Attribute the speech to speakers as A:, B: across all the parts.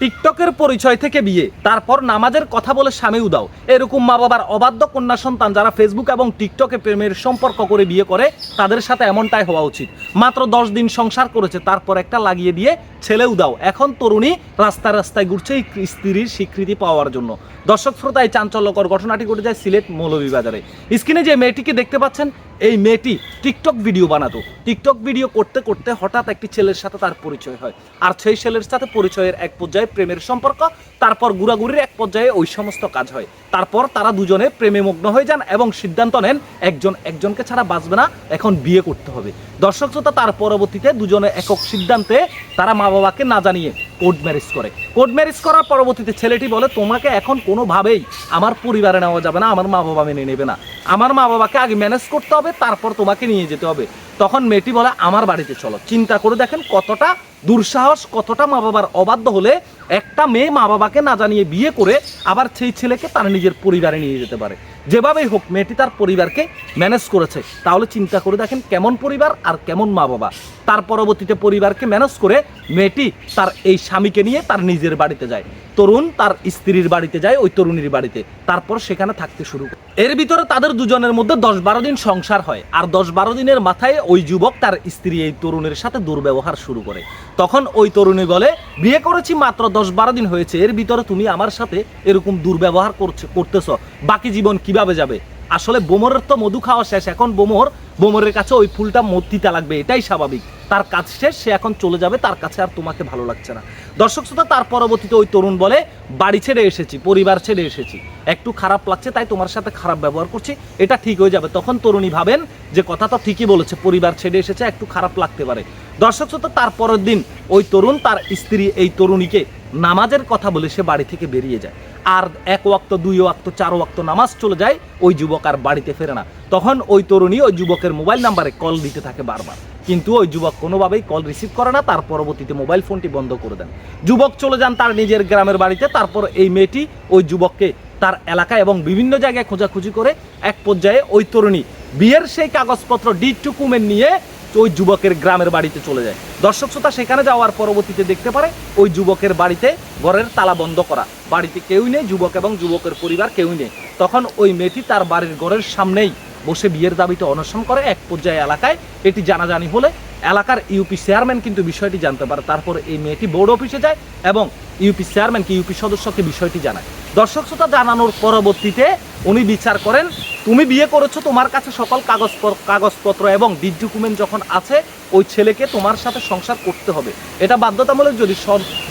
A: টিকটকের পরিচয় থেকে বিয়ে, তারপর নামাজের কথা বলে স্বামী উদাও এরকম মা বাবার অবাধ্য কন্যা সন্তান যারা ফেসবুক এবং টিকটকে প্রেমের সম্পর্ক করে বিয়ে করে, তাদের সাথে এমনটাই হওয়া উচিত। মাত্র দশ দিন সংসার করেছে, তারপর একটা লাগিয়ে দিয়ে ছেলে উদাও এখন তরুণী রাস্তায় রাস্তায় ঘুরছে এই স্ত্রীর স্বীকৃতি পাওয়ার জন্য। দর্শক শ্রোতা এই চাঞ্চল্যকর ঘটনাটি ঘটে যায় সিলেট মৌলভীবাজারে। স্ক্রিনে যে মেয়েটিকে দেখতে পাচ্ছেন, এই মেয়েটি টিকটক ভিডিও বানাতো। টিকটক ভিডিও করতে করতে হঠাৎ একটি ছেলের সাথে তার পরিচয় হয়। আর সেই ছেলের সাথে পরিচয়ের এক পর্যায়ে প্রেমের সম্পর্ক, তারপর গুড়াগুড়ির এক পর্যায়ে ওই সমস্ত কাজ হয়। তারপর তারা দুজনে প্রেমে মগ্ন হয়ে যান এবং সিদ্ধান্ত নেন, একজন একজনকে ছাড়া বাঁচবে না, এখন বিয়ে করতে হবে। দর্শক শ্রোতা, তার পরবর্তীতে দুজনে একক সিদ্ধান্তে তারা মা বাবাকে না জানিয়ে কোর্ট ম্যারেজ করে। কোর্ট ম্যারেজ করার পরবর্তীতে ছেলেটি বলে, তোমাকে এখন কোনোভাবেই আমার পরিবারে নেওয়া যাবে না, আমার মা বাবা মেনে নেবে না। আমার মা বাবাকে আগে ম্যানেজ করতে হবে, তারপর তোমাকে নিয়ে যেতে হবে। তখন মেয়েটি বলে, আমার বাড়িতে চলো। চিন্তা করে দেখেন কতটা দুঃসাহস, কতটা মা বাবার অবাধ্য হলে একটা মেয়ে মা বাবাকে না জানিয়ে বিয়ে করে আবার সেই ছেলেকে তার নিজের পরিবারে নিয়ে যেতে পারে। যেভাবেই হোক, মেয়েটি তার পরিবারকে ম্যানেজ করেছে। তাহলে চিন্তা করে দেখেন কেমন পরিবার আর কেমন মা বাবা তার পরবর্তীতে পরিবারকে ম্যানেজ করে মেয়েটি তার এই স্বামীকে নিয়ে তার নিজের বাড়িতে যায়। তরুণ তার স্ত্রীর বাড়িতে যায় ওই তরুণীর বাড়িতে। তারপর সেখানে থাকতে শুরু করে। এর ভিতরে তাদের দুজনের মধ্যে দশ বারো দিন সংসার হয়। আর দশ বারো দিনের মাথায় ওই যুবক তার স্ত্রী এই তরুণের সাথে দুর্ব্যবহার শুরু করে। তখন ওই তরুণী বলে, বিয়ে করেছি মাত্র দশ বারো দিন হয়েছে। এর ভিতরে তুমি আমার সাথে এরকম দুর্ব্যবহার করছে, করতেছ। বাকি জীবন কীভাবে যাবে? আসলে বোমরের তো মধু খাওয়া শেষ। এখন বোমর, বোমরের কাছে ওই ফুলটা মতিতে লাগবে, এটাই স্বাভাবিক। তার কাজ শেষ, সে এখন চলে যাবে, তার কাছে আর তোমাকে ভালো লাগছে না। দর্শক শ্রোতা, তার পরবর্তীতে ওই তরুণ বলে, বাড়ি ছেড়ে এসেছি, পরিবার ছেড়ে এসেছি। একটু খারাপ লাগছে, তাই তোমার সাথে খারাপ ব্যবহার করছি। এটা ঠিক হয়ে যাবে। তখন তরুণী ভাবেন যে, কথা তো ঠিকই বলেছে, পরিবার ছেড়ে এসেছে, একটু খারাপ লাগতে পারে। দর্শক শ্রোতা, তার পরের দিন ওই তরুণ, তার স্ত্রী এই তরুণীকে নামাজের কথা বলে সে বাড়ি থেকে বেরিয়ে যায়। আর এক ওয়াক্ত, দুই ওয়াক্ত, চার ওয়াক্ত নামাজ চলে যায়, ওই যুবক আর বাড়িতে ফেরে না। তখন ওই তরুণী ওই যুবকের মোবাইল নাম্বারে কল দিতে থাকে বারবার। কিন্তু ওই যুবক কোনোভাবেই কল রিসিভ করে না, তার পরবর্তীতে মোবাইল ফোনটি বন্ধ করে দেন। যুবক চলে যান তার নিজের গ্রামের বাড়িতে, তারপর এই মেয়েটি ওই যুবককে তার এলাকায় এবং বিভিন্ন জায়গায় খোঁজাখুঁজি করে এক পর্যায়ে ওই তরুণী বিয়ের সেই কাগজপত্র ডি টুকুমেন্ট নিয়ে ওই যুবকের গ্রামের বাড়িতে চলে যায়। দর্শক শ্রোতা, সেখানে যাওয়ার পরবর্তীতে দেখতে পারে ওই যুবকের বাড়িতে ঘরের তালা বন্ধ করা। বাড়িতে কেউই নেই, যুবক এবং যুবকের পরিবার কেউই নেই। তখন ওই মেয়েটি তার বাড়ির ঘরের সামনেই বসে বিয়ের দাবিতে অনশন করে এক পর্যায়ে এলাকায়। এটি জানাজানি হলে এলাকার ইউপি চেয়ারম্যান কিন্তু বিষয়টি জানতে পারে। তারপর এই মেয়েটি বোর্ড অফিসে যায় এবং ইউপি চেয়ারম্যানকে ইউপি সদস্যকে বিষয়টি জানায়। দর্শক শ্রোতা, জানানোর পরবর্তীতে উনি বিচার করেন তুমি বিয়ে করেছ তোমার কাছে সকল কাগজ কাগজপত্র এবং ডিড ডকুমেন্ট যখন আছে, ওই ছেলেকে তোমার সাথে সংসার করতে হবে। এটা বাধ্যতামূলক যদি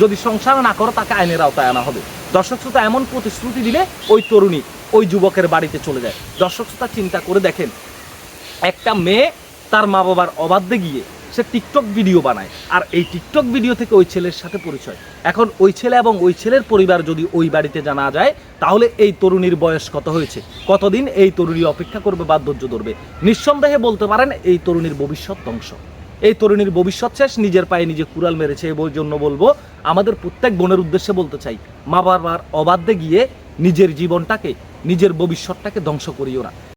A: যদি সংসার না করো, তাকে আইনের আওতায় আনা হবে। দর্শক শ্রোতা, এমন প্রতিশ্রুতি দিলে ওই তরুণী ওই যুবকের বাড়িতে চলে যায়। দর্শক শ্রোতা, চিন্তা করে দেখেন, একটা মেয়ে তার মা বাবার অবাধ্যে গিয়ে সে টিকটক ভিডিও বানায়। আর এই টিকটক ভিডিও থেকে ওই ছেলের সাথে পরিচয়। এখন ওই ছেলে এবং ওই ছেলের পরিবার যদি ওই বাড়িতে জানা যায়, তাহলে এই তরুণীর বয়স কত হয়েছে? কতদিন এই তরুণী অপেক্ষা করবে বা ধৈর্য ধরবে? নিঃসন্দেহে বলতে পারেন, এই তরুণীর ভবিষ্যৎ ধ্বংস। এই তরুণীর ভবিষ্যৎ শেষ, নিজের পায়ে নিজে কুড়াল মেরেছে এই জন্য বলব। আমাদের প্রত্যেক বোনের উদ্দেশ্যে বলতে চাই, মা বাবার অবাধ্যে গিয়ে নিজের জীবনটাকে, নিজের ভবিষ্যৎটাকে ধ্বংস করিও না।